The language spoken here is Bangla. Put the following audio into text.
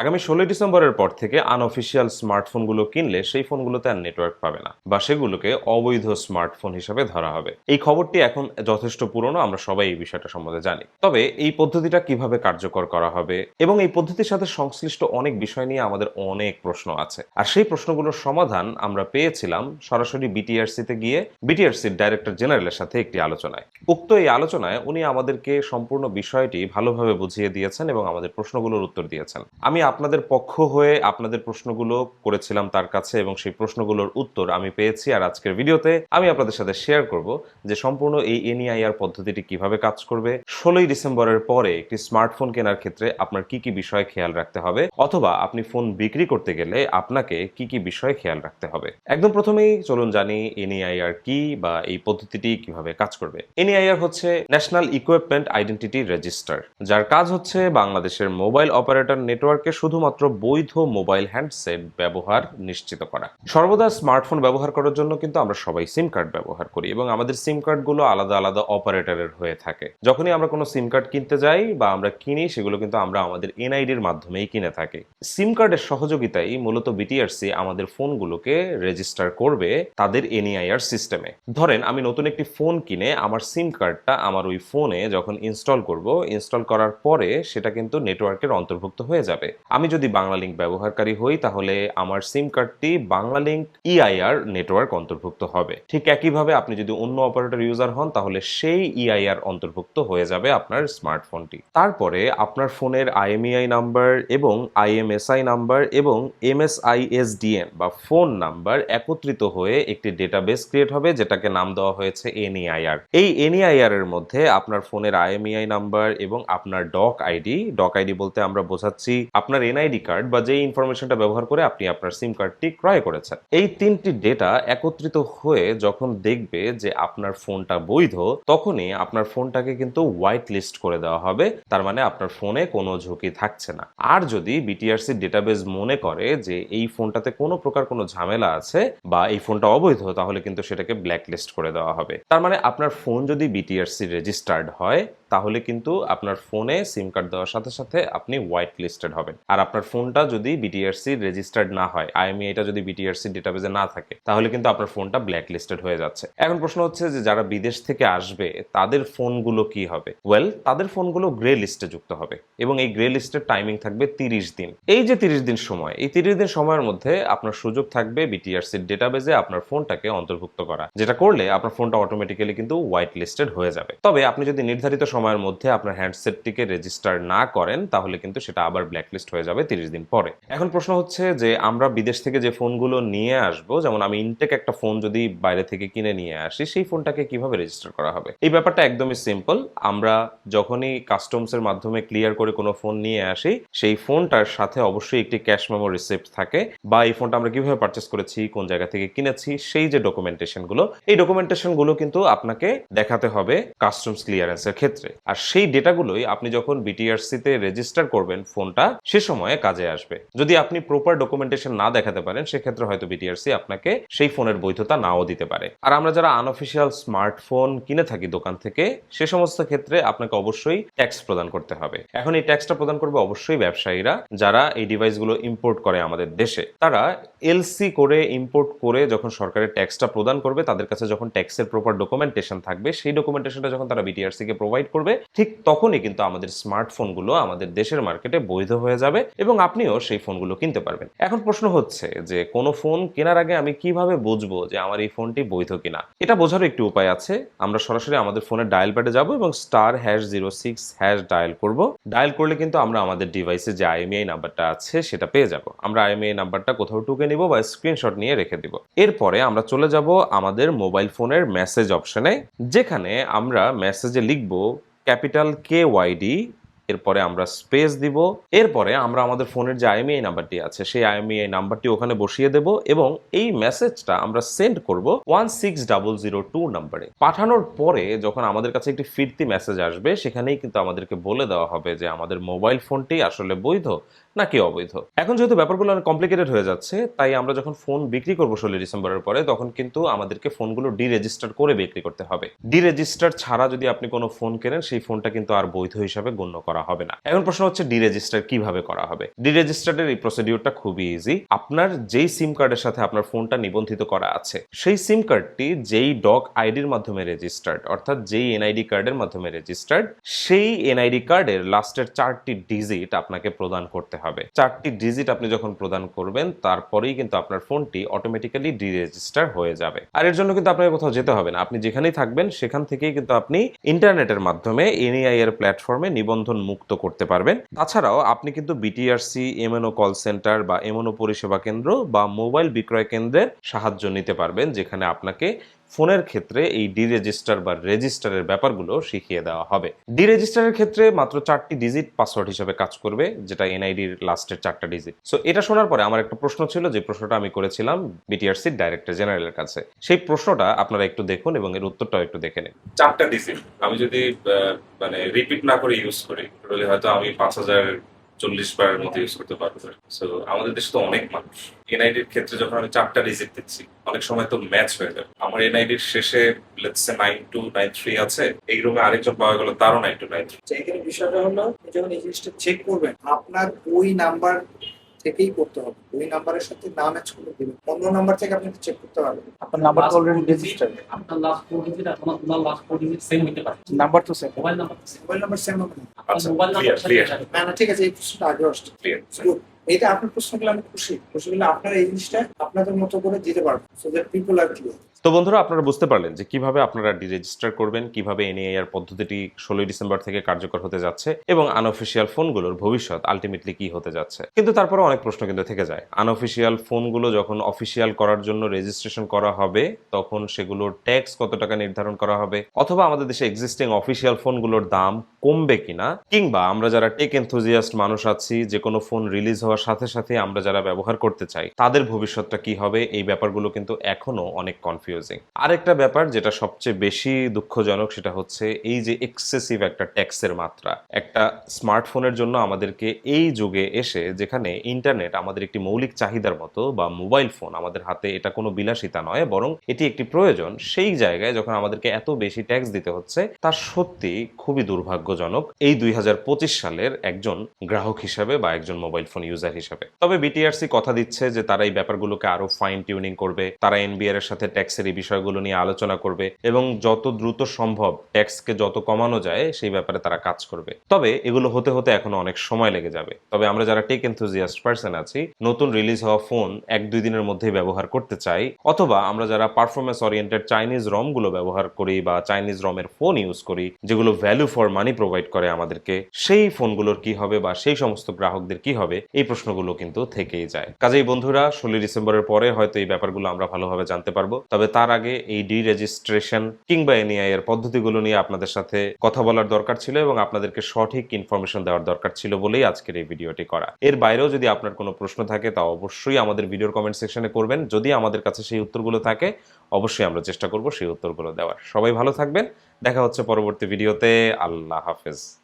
আগামী ষোলোই ডিসেম্বরের পর থেকে আনঅফিসিয়াল স্মার্টফোনগুলো কিনলে সেই ফোনগুলোতে আর নেটওয়ার্ক পাবে না বা সেগুলোকে অবৈধ স্মার্টফোন হিসাবে ধরা হবে। এই খবরটি এখন যথেষ্ট পুরনো, আমরা সবাই এই বিষয়টা সম্বন্ধে জানি। তবে এই পদ্ধতিটা কীভাবে কার্যকর করা হবে এবং এই পদ্ধতির সাথে সংশ্লিষ্ট অনেক বিষয় নিয়ে আমাদের অনেক প্রশ্ন আছে। আর সেই প্রশ্নগুলোর সমাধান আমরা পেয়েছিলাম সরাসরি বিটিআরসিতে গিয়ে বিটিআরসির ডাইরেক্টর জেনারেলের সাথে একটি আলোচনায়। উক্ত এই আলোচনায় উনি আমাদেরকে সম্পূর্ণ বিষয়টি ভালোভাবে বুঝিয়ে দিয়েছেন এবং আমাদের প্রশ্নগুলোর উত্তর দিয়েছেন। আমি আপনাদের পক্ষ হয়ে আপনাদের প্রশ্নগুলো করেছিলাম তার কাছে এবং সেই প্রশ্নগুলোর উত্তর আমি পেয়েছি আর আজকের ভিডিওতে আমি আপনাদের সাথে শেয়ার করব যে সম্পূর্ণ এই এনইআইআর পদ্ধতিটি কীভাবে কাজ করবে। ষোলোই ডিসেম্বরের পরে একটি স্মার্টফোন কেনার ক্ষেত্রে আপনার কি কি বিষয় খেয়াল রাখতে হবে অথবা আপনি ফোন বিক্রি করতে গেলে আপনাকে কি কি বিষয় খেয়াল রাখতে হবে। একদম প্রথমেই চলুন জানি এনইআইআর কি বা এই পদ্ধতিটি কীভাবে কাজ করবে। এনইআইআর হচ্ছে ন্যাশনাল ইকুইপমেন্ট আইডেন্টিটি রেজিস্টার যার কাজ হচ্ছে বাংলাদেশের মোবাইল অপারেটর নেটওয়ার্কে শুধুমাত্র বৈধ মোবাইল হ্যান্ডসেট ব্যবহার নিশ্চিত করা। সর্বদা স্মার্টফোন ব্যবহার করার জন্য কিন্তু আমরা সবাই সিম কার্ড ব্যবহার করি এবং আমাদের সিম কার্ডগুলো আলাদা আলাদা অপারেটরের হয়ে থাকে। যখনই আমরা কোনো সিম কার্ড কিনতে যাই বা আমরা কিনি, সেগুলো কিন্তু আমরা আমাদের এনআইডির মাধ্যমেই কিনে থাকি। সিম কার্ডের সহযোগিতায় মূলত বিটিআরসি আমাদের ফোনগুলোকে রেজিস্টার করবে তাদের এনইআইআর সিস্টেমে। ধরেন, আমি নতুন একটি ফোন কিনে আমার সিম কার্ডটা আমার ওই ফোনে যখন ইনস্টল করব, ইনস্টল করার পরে সেটা কিন্তু নেটওয়ার্কের অন্তর্ভুক্ত হয়ে যাবে। আমি যদি বাংলা লিঙ্ক ব্যবহারকারী হই, তাহলে আমার সিম কার্ডটি বাংলা লিঙ্ক ইআইআর নেটওয়ার্ক অন্তর্ভুক্ত হবে। ঠিক একইভাবে আপনি যদি অন্য অপারেটর ইউজার হন, তাহলে সেই ইআইআর অন্তর্ভুক্ত হয়ে যাবে আপনার স্মার্টফোনটি তারপরে আপনার ফোনের আইএমইআই নাম্বার এবং আইএমএসআই নাম্বার এবং এমএসআইএসডিএন বা ফোন নাম্বার একত্রিত হয়ে একটি ডেটাবেস ক্রিয়েট হবে, যেটাকে নাম দেওয়া হয়েছে এনইআইআর এই এনইআইআর এর মধ্যে আপনার ফোনের আইএমইআই নাম্বার এবং আপনার ডক আইডি ডক আইডি বলতে আমরা বোঝাচ্ছি, আপনার এনআইডি কার্ড বা যে ইনফরমেশনটা ব্যবহার করে আপনি আপনার সিম কার্ডটি ক্রয় করেছেন। এই তিনটি ডেটা একত্রিত হয়ে যখন দেখবে যে আপনার ফোনটা বৈধ, তখনই আপনার ফোনটাকে কিন্তু হোয়াইট লিস্ট করে দেওয়া হবে। তার মানে আপনার ফোনে কোনো ঝুঁকি থাকছে না। আর যদি বিটিআরসি ডেটাবেস মনে করে যে এই ফোনটাতে কোনো প্রকার কোনো ঝামেলা আছে বা এই ফোনটা অবৈধ, তাহলে কিন্তু সেটাকে ব্ল্যাক লিস্ট করে দেওয়া হবে। তার মানে আপনার ফোন যদি বিটিআরসি রেজিস্টার্ড হয় তাহলে কিন্তু আপনার ফোনে সিম কার্ড দেওয়ার সাথে সাথে আপনি হোয়াইট লিস্টেড হবেন। আর আপনার ফোনটা যদি বিটিআরসি রেজিস্টার্ড না হয় আইএমই এটা যদি বিটিআরসি ডেটাবেজে না থাকে, তাহলে কিন্তু আপনার ফোনটা ব্ল্যাক লিস্টেড হয়ে যাচ্ছে। এখন প্রশ্ন হচ্ছে যে যারা বিদেশ থেকে আসবে, তাদের ফোনগুলো কি হবে? ওয়েল তাদের ফোনগুলো গ্রে লিস্টে যুক্ত হবে এবং এই গ্রে লিস্টের টাইমিং থাকবে তিরিশ দিন। এই যে তিরিশ দিন সময়, এই তিরিশ দিন সময়ের মধ্যে আপনার সুযোগ থাকবে বিটিআরসির ডেটাবেজে আপনার ফোনটাকে অন্তর্ভুক্ত করা, যেটা করলে আপনার ফোনটা অটোমেটিক্যালি কিন্তু হোয়াইট লিস্টেড হয়ে যাবে। তবে আপনি যদি নির্ধারিত সময়ের মধ্যে আপনার হ্যান্ডসেটটিকে রেজিস্টার না করেন, তাহলে কিন্তু সেটা আবার ব্ল্যাকলিস্ট হয়ে যাবে তিরিশ দিন পরে। এখন প্রশ্ন হচ্ছে যে, আমরা বিদেশ থেকে যে ফোনগুলো নিয়ে আসব, যেমন আমি ইনটেক একটা ফোন যদি বাইরে থেকে কিনে নিয়ে আসি, সেই ফোনটাকে কীভাবে রেজিস্টার করা হবে? এই ব্যাপারটা একদমই সিম্পল আমরা যখনই কাস্টমসের মাধ্যমে ক্লিয়ার করে কোনো ফোন নিয়ে আসি, সেই ফোনটার সাথে অবশ্যই একটি ক্যাশ মেমো রিসিপ্ট থাকে বা এই ফোনটা আমরা কীভাবে পারচেস করেছি, কোন জায়গা থেকে কিনেছি, সেই যে ডকুমেন্টেশনগুলো, এই ডকুমেন্টেশনগুলো কিন্তু আপনাকে দেখাতে হবে কাস্টমস ক্লিয়ারেন্সের ক্ষেত্রে। আর সেই ডেটাগুলোই আপনি যখন বিটিআরসি তে রেজিস্টার করবেন ফোনটা, সে সময়ে কাজে আসবে। যদি আপনি প্রপার ডকুমেন্টেশন না দেখাতে পারেন, সেক্ষেত্রে হয়তো বিটিআরসি আপনাকে সেই ফোনের বৈধতা নাও দিতে পারে। আর আমরা যারা আনঅফিসিয়াল স্মার্টফোন কিনে থাকি দোকান থেকে, সে সমস্ত ক্ষেত্রে আপনাকে অবশ্যই ট্যাক্স প্রদান করতে হবে। এখন এই ট্যাক্সটা প্রদান করবে অবশ্যই ব্যবসায়ীরা, যারা এই ডিভাইসগুলো ইম্পোর্ট করে আমাদের দেশে। তারা এলসি করে ইম্পোর্ট করে যখন সরকারের ট্যাক্সটা প্রদান করবে, তাদের কাছে যখন ট্যাক্সের প্রপার ডকুমেন্টেশন থাকবে, সেই ডকুমেন্টেশনটা যখন তারা বিটিআরসি কে প্রোভাইড করবে, ঠিক তখনই কিন্তু আমাদের স্মার্টফোনগুলো আমাদের দেশের মার্কেটে বৈধ হয়ে যাবে এবং আপনিও সেই ফোনগুলো কিনতে পারবেন। এখন প্রশ্ন হচ্ছে যে, কোনো ফোন কেনার আগে আমি কীভাবে বুঝব যে আমার এই ফোনটি বৈধ কিনা? এটা বোঝারও একটি উপায় আছে। আমরা সরাসরি আমাদের ফোনের ডায়াল প্যাডে যাব এবং star hash zero six hash dial করব। ডায়াল করলে কিন্তু আমরা আমাদের ডিভাইসে যে আইএমআই নাম্বারটা আছে, সেটা পেয়ে যাব। আমরা আইএমআই নাম্বারটা কোথাও টুকে নিব বা স্ক্রিনশট নিয়ে রেখে দিব। এরপরে আমরা চলে যাব আমাদের মোবাইল ফোনের মেসেজ অপশনে যেখানে আমরা মেসেজে লিখব ক্যাপিটাল কে ওয়াইডি এরপরে আমরা স্পেস দিব, এরপরে আমরা আমাদের ফোনের যে আইএমআই নাম্বারটি আছে, সেই আইএমআই নাম্বারটি ওখানে বসিয়ে দেব এবং এই মেসেজটা আমরা সেন্ড করব one six double zero two নাম্বারে পাঠানোর পরে যখন আমাদের কাছে একটি ফিরতি মেসেজ আসবে, সেখানেই কিন্তু আমাদেরকে বলে দেওয়া হবে যে আমাদের মোবাইল ফোনটি আসলে বৈধ। নাকি অবৈধ? এখন যেহেতু ব্যাপারগুলো অনেক কমপ্লিকেটেড হয়ে যাচ্ছে, তাই আমরা যখন ফোন বিক্রি করব ষোলোই ডিসেম্বরের পরে, তখন কিন্তু আমাদেরকে ফোনগুলো ডিরেজিস্টার করে বিক্রি করতে হবে। ডিরেজিস্টার ছাড়া যদি আপনি কোনো ফোন কেনেন, সেই ফোনটা কিন্তু আর বৈধ হিসাবে গণ্য করা হবে না। এখন প্রশ্ন হচ্ছে ডিরেজিস্টার কীভাবে করা হবে? ডিরেজিস্টারের এই প্রসিডিউরটা খুবই ইজি আপনার যেই সিম কার্ডের সাথে আপনার ফোনটা নিবন্ধিত করা আছে, সেই সিম কার্ডটি যেই ডক আইডির মাধ্যমে রেজিস্টার্ড অর্থাৎ যেই এনআইডি কার্ডের মাধ্যমে রেজিস্টার্ড সেই এনআইডি কার্ডের লাস্টের চারটি ডিজিট আপনাকে প্রদান করতে হবে চারটি ডিজিট আপনি যখন প্রদান করবেন, তারপরেই কিন্তু আপনার ফোনটি অটোমেটিক্যালি ডিরেজিস্টার হয়ে যাবে। আর এর জন্য কিন্তু আপনাকে কোথাও যেতে হবে না। আপনি যেখানেই থাকবেন, সেখান থেকেই কিন্তু আপনি ইন্টারনেটের মাধ্যমে এনআই এর প্ল্যাটফর্মে নিবন্ধন মুক্ত করতে পারবেন। তাছাড়াও আপনি কিন্তু বিটিআরসি এমএনও কল সেন্টার বা এমএনও পরিষেবা কেন্দ্র বা মোবাইল বিক্রয় কেন্দ্রের সাহায্য নিতে পারবেন, যেখানে আপনাকে ফোনের ক্ষেত্রে এই ডিরেজিস্টার বা রেজিস্টারের ব্যাপারগুলো শিখিয়ে দেওয়া হবে। ডিরেজিস্টারের ক্ষেত্রে মাত্র চারটি ডিজিট পাসওয়ার্ড হিসেবে কাজ করবে, যেটা এনআইডির লাস্টের চারটা ডিজিট। সো এটা শোনার পরে আমার একটা প্রশ্ন ছিল, যে প্রশ্নটা আমি করেছিলাম বিটিআরসির ডাইরেক্টর জেনারেলের কাছে। সেই প্রশ্নটা আপনারা একটু দেখুন এবং এর উত্তরটাও একটু দেখে নিন। চারটা ডিজিট। আমি যদি মানে রিপিট না করে ইউজ করি, তাহলে হয়তো আমি পাঁচ হাজার চল্লিশ বারের মতো ইউজ করতে পারব সো আমাদের দেশে তো অনেক মানুষ। এনআইডি এর ক্ষেত্রে যখন আমি চারটা ডিজিট দিচ্ছি, অনেক সময় তো ম্যাচ হয়ে যাবে আমার এনআইডি এনআইডির শেষে let's say nine two nine three আছে, এই রুমে আরেকজন পাওয়া গেল, তারও নাইন টু নাইন থ্রি এখানে বিষয়টা হলো যখন এই জিনিসটা চেক করবেন, আপনার ওই নাম্বার থেকেই করতে হবে। ওই নাম্বারের সাথে না ম্যাচ করে দিবেন। অন্য নাম্বার থেকে আপনি চেক করতে পারবেন। আপনার নাম্বার তো অলরেডি রেজিস্টার্ড আপনার লাস্ট ফোর ডিজিট আর আপনার তোমার লাস্ট ফোর ডিজিট সেম হতে পারে। নাম্বার তো same mobile number mobile number same হবে না। আপনার আচ্ছা, মোবাইল নাম্বার. না না ঠিক আছে এই প্রশ্নটা আগে আসছে। ক্লিয়ার. এটা আপনার প্রশ্ন প্রশ্নগুলো আমি খুশি। খুশি হলে আপনার এই জিনিসটা আপনাদের মতো করে দিতে পারবেন। So that people are clear তো বন্ধুরা, আপনারা বুঝতে পারলেন যে কীভাবে আপনারা ডিরেজিস্টার করবেন, কীভাবে এনএআইআর পদ্ধতিটি ষোলোই ডিসেম্বর থেকে কার্যকর হতে যাচ্ছে এবং আনঅফিসিয়াল ফোনগুলোর ভবিষ্যৎ আলটিমেটলি কি হতে যাচ্ছে। কিন্তু তারপরে অনেক প্রশ্ন কিন্তু থেকে যায়। আনঅফিসিয়াল ফোনগুলো যখন অফিসিয়াল করার জন্য রেজিস্ট্রেশন করা হবে, তখন সেগুলোর ট্যাক্স কত টাকা নির্ধারণ করা হবে? অথবা আমাদের দেশে এক্সিস্টিং অফিসিয়াল ফোনগুলোর দাম কমবে কিনা? কিংবা আমরা যারা টেক এনথুজিয়াস্ট মানুষ আছি, যে কোনো ফোন রিলিজ হওয়ার সাথে সাথে আমরা যারা ব্যবহার করতে চাই, তাদের ভবিষ্যৎটা কি হবে? এই ব্যাপারগুলো কিন্তু এখনও অনেক কনফিউজিং আরেকটা ব্যাপার যেটা সবচেয়ে বেশি দুঃখজনক সেটা হচ্ছে এই যে এক্সেসিভ একটা ট্যাক্সের মাত্রা। একটা স্মার্টফোনের জন্য আমাদেরকে এই যুগে এসে যেখানে ইন্টারনেট আমাদের একটি মৌলিক চাহিদার মতো বা মোবাইল ফোন আমাদের হাতে এটা কোনো বিলাসিতা নয়, বরং এটি একটি প্রয়োজন, সেই জায়গায় যখন আমাদেরকে এত বেশি ট্যাক্স দিতে হচ্ছে, তা সত্যি খুবই দুর্ভাগ্যজনক এই দুই হাজার পঁচিশ সালের একজন গ্রাহক হিসাবে বা একজন মোবাইল ফোন ইউজার হিসাবে। তবে বিটিআরসি কথা দিচ্ছে যে তারা এই ব্যাপারগুলোকে আরও ফাইন টিউনিং করবে, তারা এনবিআর এর সাথে ট্যাক্সের এই বিষয়গুলো নিয়ে আলোচনা করবে এবং যত দ্রুত সম্ভব ট্যাক্সকে যত কমানো যায়, সেই ব্যাপারে তারা কাজ করবে। তবে এগুলো হতে হতে এখনও অনেক সময় লেগে যাবে। তবে আমরা যারা টেক এনথুজিয়াস্ট পার্সন আছি, নতুন রিলিজ হওয়া ফোন এক দুই দিনের মধ্যেই ব্যবহার করতে চাই, অথবা আমরা যারা পারফরমেন্স ওরিয়েন্টেড চাইনিজ রমগুলো ব্যবহার করি বা চাইনিজ রমের ফোন ইউজ করি, যেগুলো ভ্যালু ফর মানি প্রোভাইড করে আমাদেরকে, সেই ফোনগুলোর কি হবে বা সেই সমস্ত গ্রাহকদের কি হবে, এই প্রশ্নগুলো কিন্তু থেকেই যায়। কাজেই বন্ধুরা, ষোলোই ডিসেম্বরের পরে হয়তো এই ব্যাপারগুলো আমরা ভালোভাবে জানতে পারব। তবে তার আগে এই ডি রেজিস্ট্রেশন কিংবা এনআই এর পদ্ধতিগুলো নিয়ে আপনাদের সাথে কথা বলার দরকার ছিল এবং আপনাদেরকে সঠিক ইনফরমেশন দেওয়ার দরকার ছিল বলেই আজকের এই ভিডিওটি করা। এর বাইরেও যদি আপনার কোনো প্রশ্ন থাকে, তা অবশ্যই আমাদের ভিডিওর কমেন্ট সেকশনে করবেন। যদি আমাদের কাছে সেই উত্তরগুলো থাকে, অবশ্যই আমরা চেষ্টা করব সেই উত্তরগুলো দেওয়ার। সবাই ভালো থাকবেন। দেখা হচ্ছে পরবর্তী ভিডিওতে আল্লাহ হাফেজ।